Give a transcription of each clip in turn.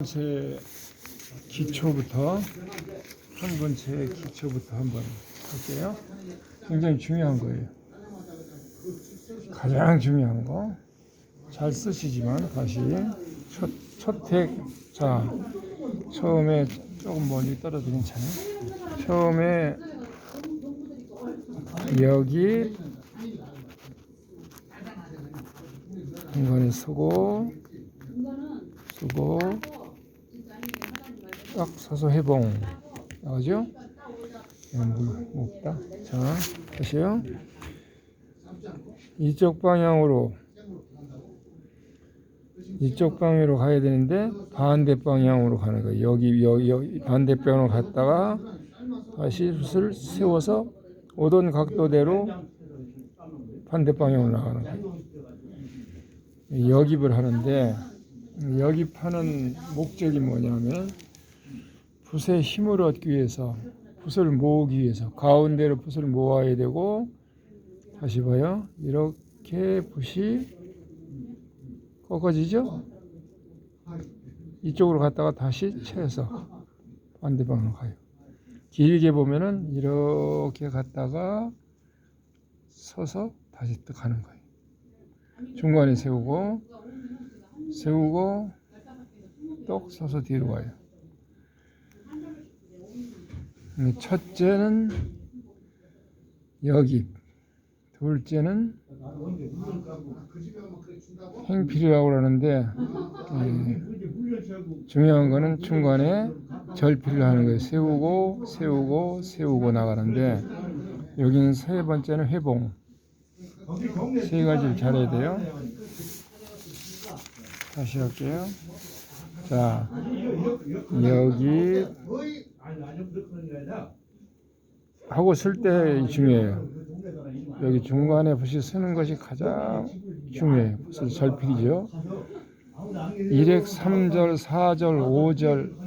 번째 기초부터 한 번째 기초부터 한번 할게요. 굉장히 중요한 거예요. 가장 중요한 거. 잘 쓰시지만 다시 첫, 첫택 자 처음에 조금 멀리 떨어도 괜찮아요. 처음에 여기 중간에 서고 쓰고 딱 서서 해봉 나가죠? 물 없다. 자, 다시요. 이쪽 방향으로 이쪽 방향으로 가야 되는데 반대 방향으로 가는 거예요. 여기 여기, 여기 반대 방향으로 갔다가 다시 붓을 세워서 오던 각도대로 반대 방향으로 나가는 거예요. 여깁을 하는데 여깁하는 목적이 뭐냐면 붓에 힘을 얻기 위해서 붓을 모으기 위해서 가운데로 붓을 모아야 되고 다시 봐요. 이렇게 붓이 꺾어지죠? 이쪽으로 갔다가 다시 채서 반대방으로 가요. 길게 보면은 이렇게 갔다가 서서 다시 또 가는 거예요. 중간에 세우고 세우고 똑 서서 뒤로 가요. 첫째는 여기, 둘째는 행필이라고 그러는데 예, 중요한 거는 중간에 절필을 하는 거예요. 세우고 세우고 세우고 나가는데 여기는 세 번째는 회봉. 세 가지를 잘해야 돼요. 다시 할게요. 자, 여기 하고 쓸 때 중요해요. 여기 중간에 붓이 쓰는 것이 가장 중요해요. 붓을 절필이죠. 1획 3절, 4절, 5절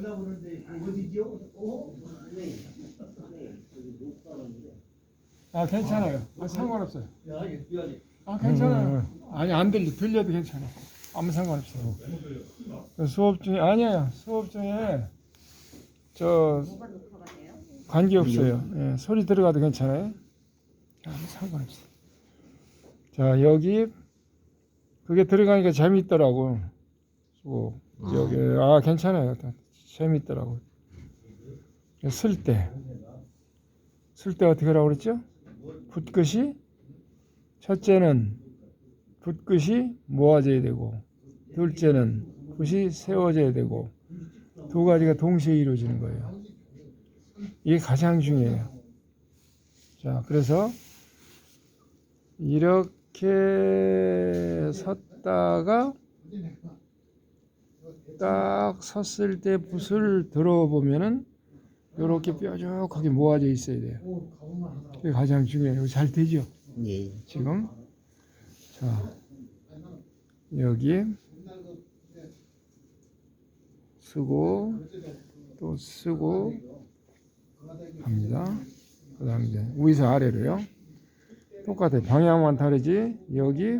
아 괜찮아요. 아, 상관없어요. 아 괜찮아요. 아니 안 들려 들려도 괜찮아. 아무 상관없어요. 그 수업 중에 아니에요. 수업 중에 저 관계 없어요. 예, 소리 들어가도 괜찮아요. 아무 상관없어요. 자 여기 그게 들어가니까 재밌더라고. 수업 여기 아 괜찮아요. 재밌더라고. 쓸 때. 쓸 때 어떻게 하라고 그랬죠? 붓끝이 첫째는 붓끝이 모아져야 되고 둘째는 붓이 세워져야 되고 두 가지가 동시에 이루어지는 거예요. 이게 가장 중요해요. 자, 그래서 이렇게 섰다가 딱 섰을 때 붓을 들어보면은 이렇게 뾰족하게 모아져 있어야 돼요. 그게 가장 중요해요. 잘 되죠? 예. 지금 자 여기 쓰고 또 쓰고 합니다. 그 다음에 이제 위에서 아래로요. 똑같아요. 방향만 다르지 여기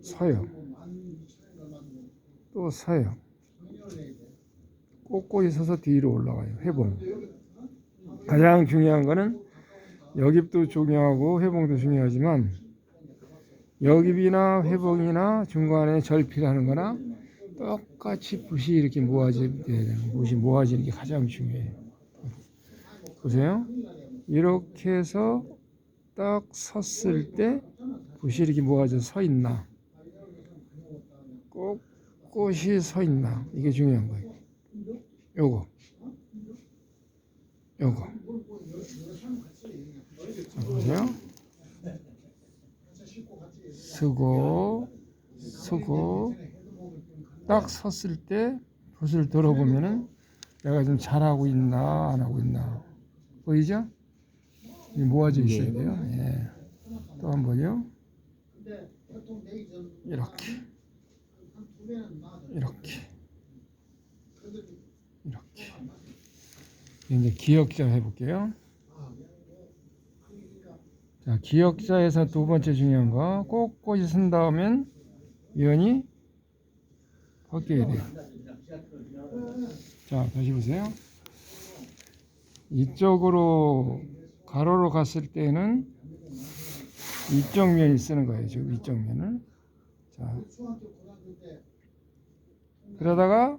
서요. 또 서요. 꼿꼿이 서서 뒤로 올라가요. 회봉. 가장 중요한 거는 여깁도 중요하고 회봉도 중요하지만 여깁이나 회봉이나 중간에 절필하는 거나 똑같이 붓이 이렇게 모아져야 되는 붓이 모아지는 게 가장 중요해요. 보세요. 이렇게 해서 딱 섰을 때 붓이 이렇게 모아져 서 있나 꼿꼿이 서 있나 이게 중요한 거예요. 요거 요거 자, 보세요. 쓰고 쓰고 딱 섰을 때 붓을 들어보면은 내가 좀 잘하고 있나 안 하고 있나 보이죠? 이 모아져 있어야 돼요. 예. 또 한 번요. 이렇게 이렇게 이렇게 이제 기억자 해볼게요. 자, 기억자에서 두 번째 중요한 거 꼿꼿이 쓴 다음엔 위원이 바뀌어야 돼요. 자, 다시 보세요. 이쪽으로 가로로 갔을 때는 이쪽 면이 쓰는 거예요. 지금 이쪽 면을. 자. 그러다가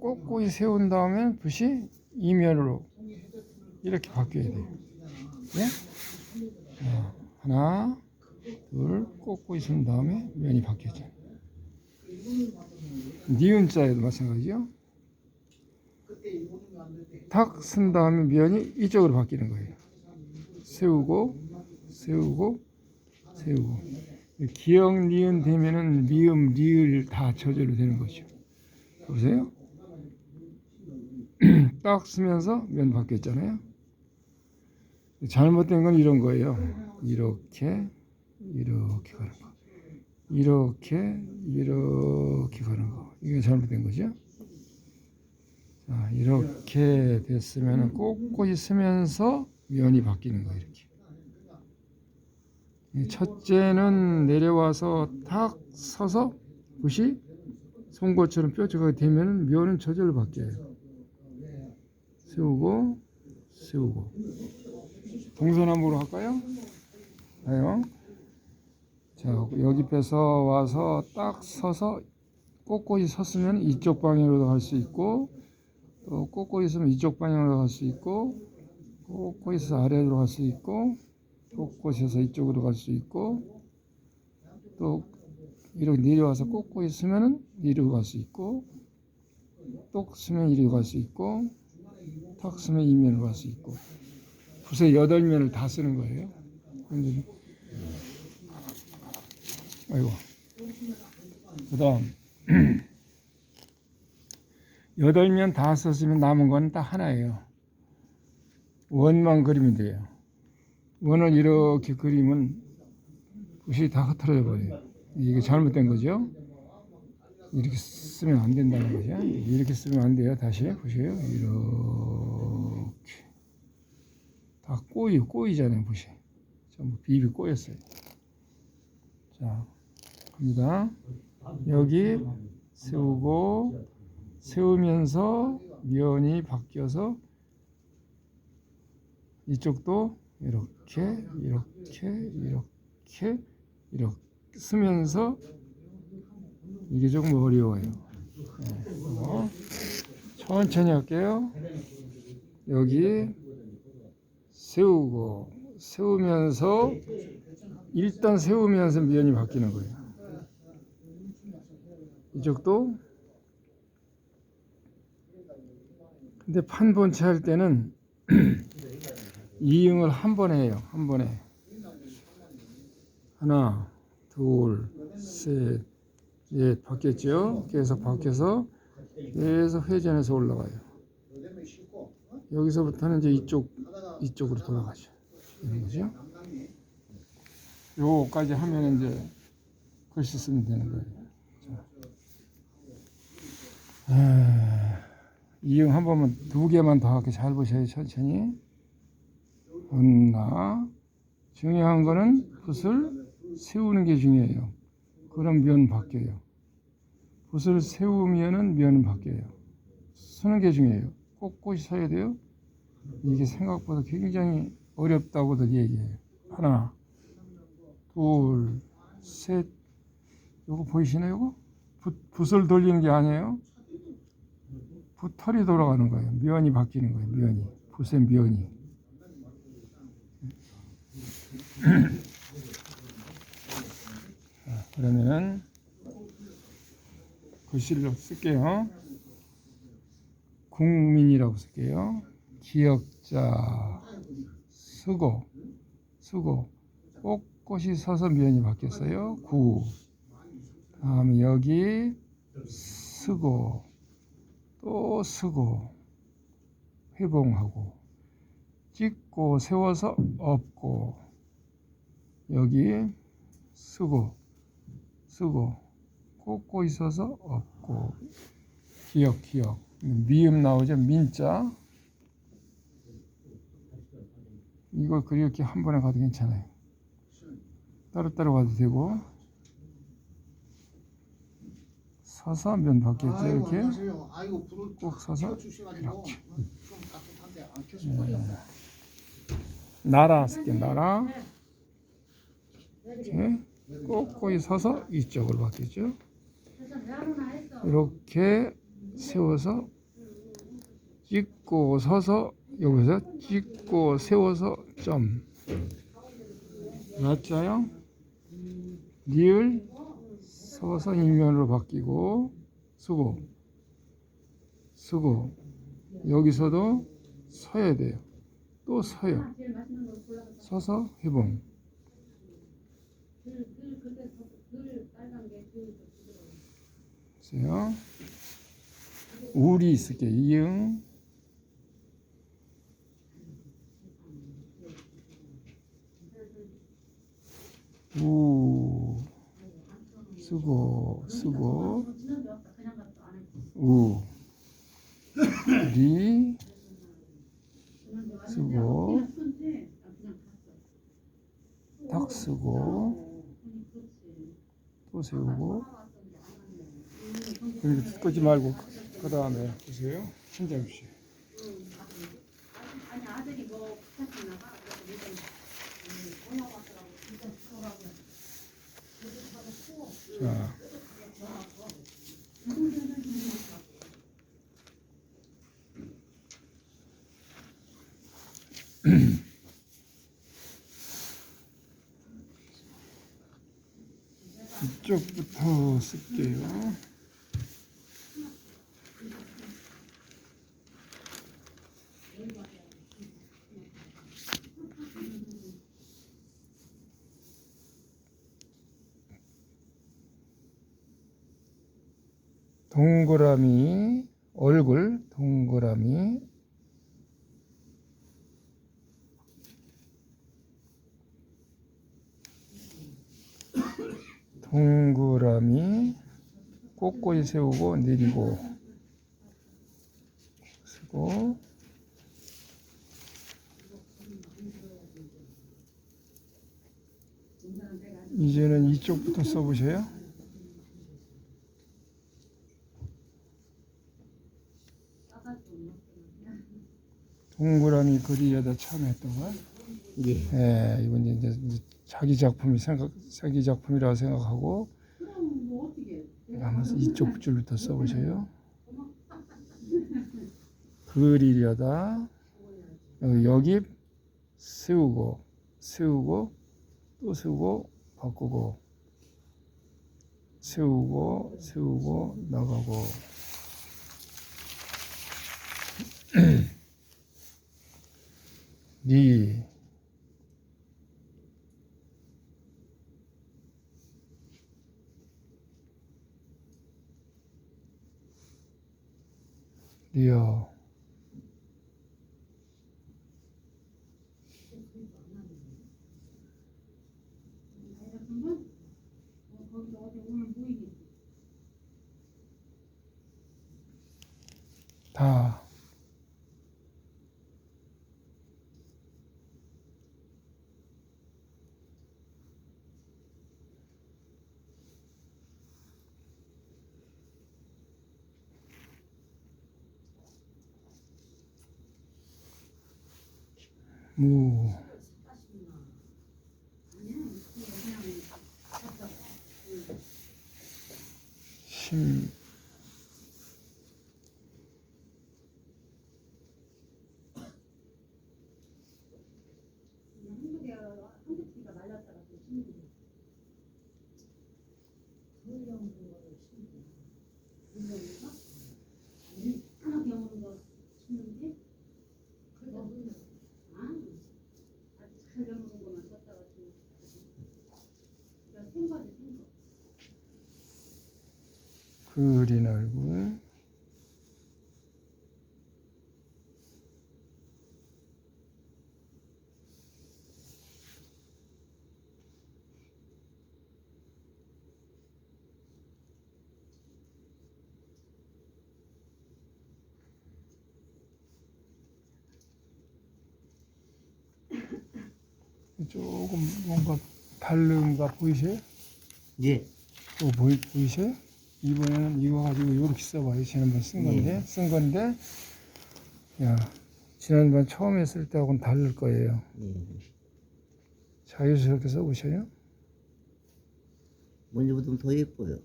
꼿꼿이 세운 다음에 붓이 이면으로 이렇게 바뀌어야 돼요. 예? 자, 하나, 둘, 꼿꼿이 쓴 다음에 면이 바뀌었죠. 니은자에도 마찬가지죠. 탁 쓴 다음에 면이 이쪽으로 바뀌는 거예요. 세우고, 세우고, 세우고. 기역, 니은 되면은 미음, 리을 다 저절로 되는 거죠. 보세요. 딱 쓰면서 면 바뀌었잖아요. 잘못된 건 이런 거예요. 이렇게, 이렇게 가는 거. 이렇게, 이렇게 가는 거. 이게 잘못된 거죠. 자, 이렇게 됐으면 꼿꼿이 쓰면서 면이 바뀌는 거예요. 이렇게. 이 첫째는 내려와서 탁 서서 붓이 송곳처럼 뾰족하게 되면 면은 저절로 바뀌어요. 세우고 세우고 동서남북으로 할까요? 아요. 자 여기 빼서 와서 딱 서서 꼿꼿이 섰으면 이쪽 방향으로도 갈수 있고 또 꼿꼿이 있으면 이쪽 방향으로 갈 수 있고 꼿꼿이 있어서 아래로 갈 수 있고 꼿꼿이 서 이쪽으로 갈 수 있고 또 이렇게 내려와서 꼿꼿이 쓰면은 이리로 갈 수 있고 똑 쓰면 이리로 갈 수 있고 탁 쓰면 이면으로 갈 수 있고 붓의 여덟 면을 다 쓰는 거예요. 아이고 그 다음 여덟 면 다 썼으면 남은 건 딱 하나예요. 원만 그리면 돼요. 원을 이렇게 그리면 붓이 다 흐트러져 버려요. 이게 잘못된 거죠. 이렇게 쓰면 안 된다는 거죠. 이렇게 쓰면 안 돼요. 다시 보세요. 이렇게 다 꼬이 꼬이잖아요. 붓이 전부 비비 꼬였어요. 자, 갑니다. 여기 세우고 세우면서 면이 바뀌어서 이쪽도 이렇게 이렇게 이렇게 이렇게 쓰면서 이게 조금 어려워요. 네, 천천히 할게요. 여기 세우고 세우면서 일단 세우면서 면이 바뀌는 거예요. 이쪽도 근데 판본체 할 때는 이응을 한 번에 해요. 한 번에 하나, 둘, 셋, 넷 바뀌었죠? 계속 바뀌어서 계속 회전해서 올라가요. 여기서부터는 이제 이쪽 이쪽으로 돌아가죠. 이런 거죠. 요거까지 하면 이제 글씨 쓰면 되는 거예요. 자. 아, 이응 한 번만 두 개만 더 할게 잘 보셔요 천천히. 언나 중요한 거는 붓을 세우는 게 중요해요. 그럼 면 바뀌어요. 붓을 세우면은 면은 바뀌어요. 쓰는 게 중요해요. 꼿꼿이 서야 돼요. 이게 생각보다 굉장히 어렵다고들 얘기해요. 하나, 둘, 셋. 요거 보이시나요? 요거? 붓, 붓을 돌리는 게 아니에요. 붓털이 돌아가는 거예요. 면이 바뀌는 거예요. 면이. 붓의 면이. 자, 그러면은 글씨를 쓸게요. 국민이라고 쓸게요. 기억자 쓰고 쓰고 꼿꼿이 서서 면이 바뀌었어요. 구 다음에 여기 쓰고 또 쓰고 회봉하고 찍고 세워서 엎고 여기 쓰고 쓰고 꽂고 있어서 엎고. 기억 기억. 미음 나오죠? 민자. 이걸 그렇게 한 번에 가도 괜찮아요. 따로따로 가도 되고 서서 면 받겠죠 이렇게. 아이고 꼭 서서 안 켜서 나라 쓸게 나라. 이렇게 꼿꼿이 서서 이쪽을 받겠죠. 이렇게 세워서 찍고 서서 여기서 찍고 세워서 점. 맞아요? 니을 서서 일면으로 바뀌고 수고 수고. 여기서도 서야 돼요. 또 서요. 서서 회봉 보세요. 우리 있을게. 이응. 우 쓰고 쓰고. 우. 리. 쓰고. 탁 쓰고. 또 세우고. 이렇게 끄지 말고 그 다음에 보세요. 신장씨 아니 아들이 뭐 부탁했나 봐. 그래서 요즘 자 이쪽부터 쓸게요. 동그라미 얼굴 동그라미. 동그라미. 꼿꼿이 세우고 내리고. 쓰고. 이제는 이쪽부터 써보세요. 동그라미 그리려다 처음 했던 거야? 예. 예, 이건 이제 이제 자기 작품이 생각, 자기 작품이라고 생각하고 뭐? 하면서 이쪽 줄부터 써보세요. 그리려다 여기 세우고 세우고 또 세우고 바꾸고 세우고 세우고 나가고 니 어, 모이겠지. 다 무, 심, 한국에 한국 티가 말랐다가 또 심는 게. 하나 경우는 거 심는데 그래도 아, 아주 잘 경우는 거만 썼다가 좀 그러니까 생과지 생거. 그린 얼굴 조금 뭔가 다른가 보이세요? 예. 또 보이, 보이세요? 이번에는 이거 가지고 이렇게 써봐요. 지난번 쓴 건데, 쓴 건데, 야, 지난번 처음 했을 때하고는 다를 거예요. 예. 자유스럽게 써보셔요. 먼저보다 더 예뻐요.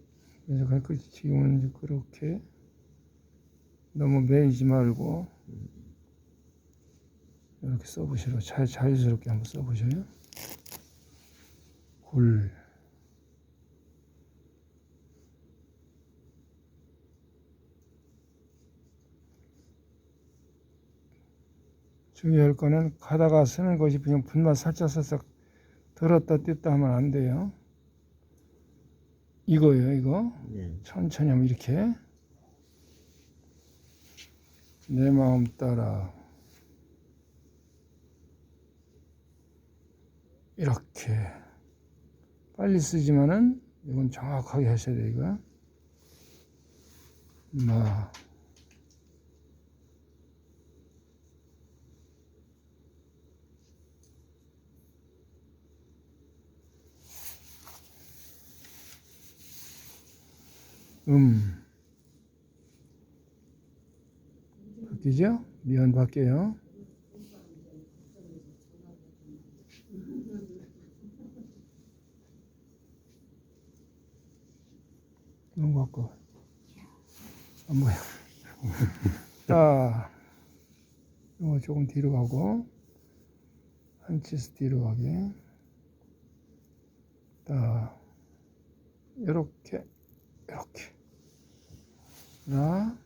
그래서 그- 그 지금은 그렇게 너무 매이지 말고 이렇게 써보시라고 자, 자유스럽게 한번 써보셔요. 골 중요할 거는 가다가 쓰는 것이 그냥 분만 살짝 살짝 들었다 뗐다 하면 안 돼요. 이거예요, 이거. 예. 천천히 하면 이렇게 내 마음 따라 이렇게 빨리 쓰지만은 이건 정확하게 하셔야 돼 이거 마 음. 바뀌죠? 미연 바뀌어요. 너무 바꿔. 안 보여. 자, 이거 조금 뒤로 가고, 한 치수 뒤로 가게. 자, 이렇게, 이렇게. 하나,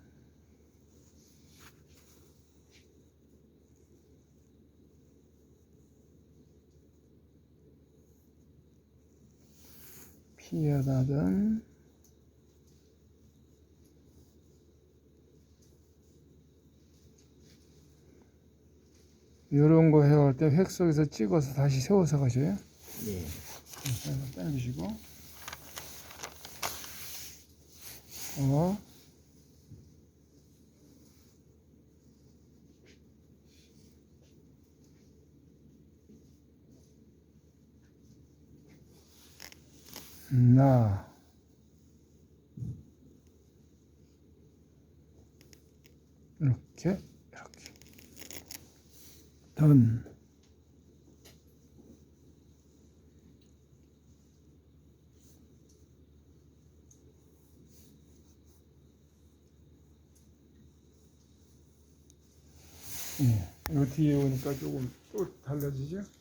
피하다든 이런 거 해갈 때 획석에서 찍어서 다시 세워서 가셔요. 예. 그래서 당기시고 어 나 이렇게 이렇게 던 예. 이거 뒤에 오니까 조금 또 달라지죠?